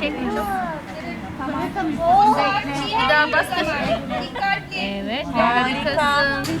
Çekme çok. Bir daha bastır. Evet harikasın.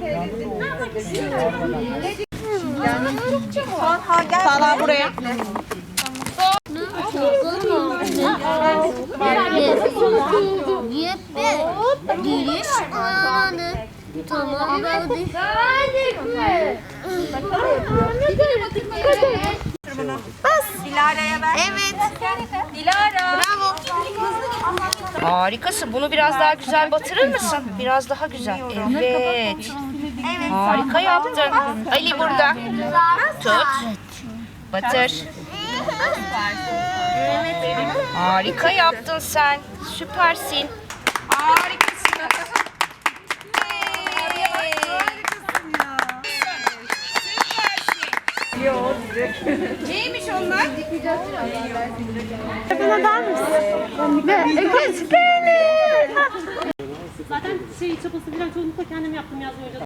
kerevizin. Gel. Sağlar buraya. Giriş anı. Tamam hadi. Dilara'ya ver. Evet. Dilara. Bravo. Harikasın. Bunu biraz daha güzel batırır mısın? Biraz daha güzel. Evet. Harika yaptın. Ali burada. Tut. Batır. Harika yaptın sen. Süpersin. Harikasın. Neymiş onlar? Zaten şey çapası falan çoğunlukla kendim yaptım yazmayı hocam.